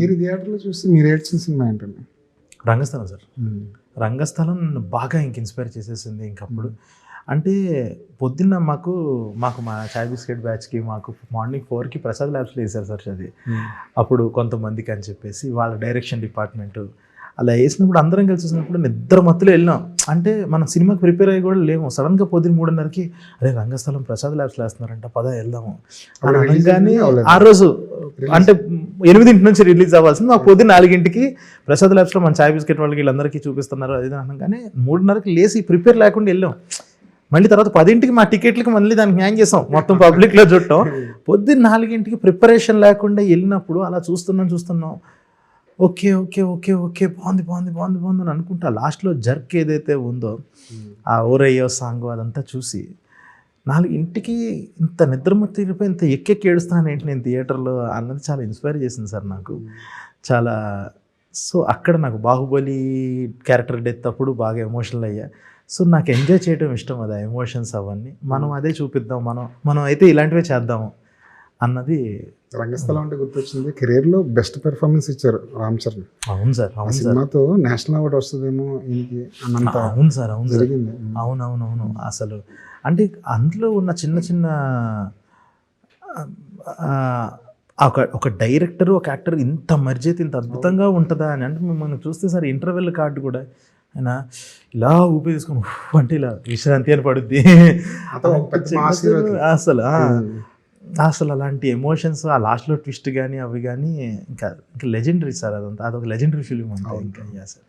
మీరు థియేటర్లో చూస్తే మీరు ఏడ్చిన సినిమా ఏంటండి? రంగస్థలం సార్. రంగస్థలం నన్ను బాగా ఇంక ఇన్స్పైర్ చేసేసింది ఇంకప్పుడు. అంటే పొద్దున్న మాకు మాకు మా చాయ్ బిస్కెట్ బ్యాచ్కి మాకు మార్నింగ్ ఫోర్కి ప్రసాద్ ల్యాబ్స్లో వేశారు సార్ అది అప్పుడు కొంతమందికి అని చెప్పేసి వాళ్ళ డైరెక్షన్ డిపార్ట్మెంట్ అలా వేసినప్పుడు అందరం కలిసి చూసినప్పుడు నిద్ర మత్తులో వెళ్ళినాం. అంటే మనం సినిమాకి ప్రిపేర్ అయ్యి కూడా లేము. సడన్గా పొద్దున్న మూడున్నరకి అరే రంగస్థలం ప్రసాద్ ల్యాబ్స్లో వేస్తున్నారంట పద వెళ్దాము. అనగానే. ఆ రోజు అంటే ఎనిమిదింటి నుంచి రిలీజ్ అవ్వాల్సింది. మాకు పొద్దున్న నాలుగింటికి ప్రసాద్ ల్యాబ్స్లో మన చాయ్ బిస్కెట్ వాళ్ళకి వీళ్ళందరికీ చూపిస్తున్నారు అది అనగానే మూడున్నరకి లేచి ప్రిపేర్ లేకుండా వెళ్ళాం. మళ్ళీ తర్వాత పదింటికి మా టికెట్లకి మళ్ళీ దానికి న్యాయం చేసాం. మొత్తం పబ్లిక్లో చుట్టాం. పొద్దున్న నాలుగింటికి ప్రిపరేషన్ లేకుండా వెళ్ళినప్పుడు అలా చూస్తున్నాం చూస్తున్నాం. ఓకే ఓకే ఓకే ఓకే బాగుంది బాగుంది బాగుంది బాగుంది అని అనుకుంటా. లాస్ట్లో జర్క్ ఏదైతే ఉందో ఆ ఓరయ్యో సాంగ్ అదంతా చూసి నాలుగు ఇంటికి ఇంత నిద్రమత్తిరిపోయి ఇంత ఎక్కెక్కి ఏడుస్తున్నాను ఏంటి? నేను థియేటర్లో అన్నది చాలా ఇన్స్పైర్ చేసింది సార్ నాకు. చాలా సో అక్కడ నాకు బాహుబలి క్యారెక్టర్ డెత్ అప్పుడు బాగా ఎమోషనల్ అయ్యా. సో నాకు ఎంజాయ్ చేయడం ఇష్టం అది ఎమోషన్స్ అవన్నీ. మనం అదే చూపిద్దాం మనం మనం అయితే ఇలాంటివే చేద్దాము అన్నది రంగస్థలం అంటే గుర్తొచ్చింది. కెరీర్లో బెస్ట్ పెర్ఫార్మెన్స్ ఇచ్చారు రామ్ చరణ్. అవును సార్ ఆ సినిమాతో నేషనల్ అవార్డు వస్తుందేమో ఈయనకి అన్నంత అవును సార్ అవును జరిగింది. అవునవునవును అసలు అంటే అందులో ఉన్న చిన్న చిన్న ఒక ఒక డైరెక్టర్ ఒక యాక్టర్ ఇంత మర్జ్ అయితే ఇంత అద్భుతంగా ఉంటుందా అని. అంటే మనం చూస్తే సార్ ఇంటర్వెల్ కార్డు కూడా ఆయన ఇలా ఊపి తీసుకొని అంటే ఇలా విశ్రాంతి అని పడుద్ది. అసలు. అసలు అలాంటి ఎమోషన్స్ ఆ లాస్ట్లో ట్విస్ట్ కానీ అవి కానీ ఇంకా ఇంకా లెజెండరీ సార్ అదంతా. అదొక లెజెండరీ ఫిలిం అంతా ఇంకా సార్.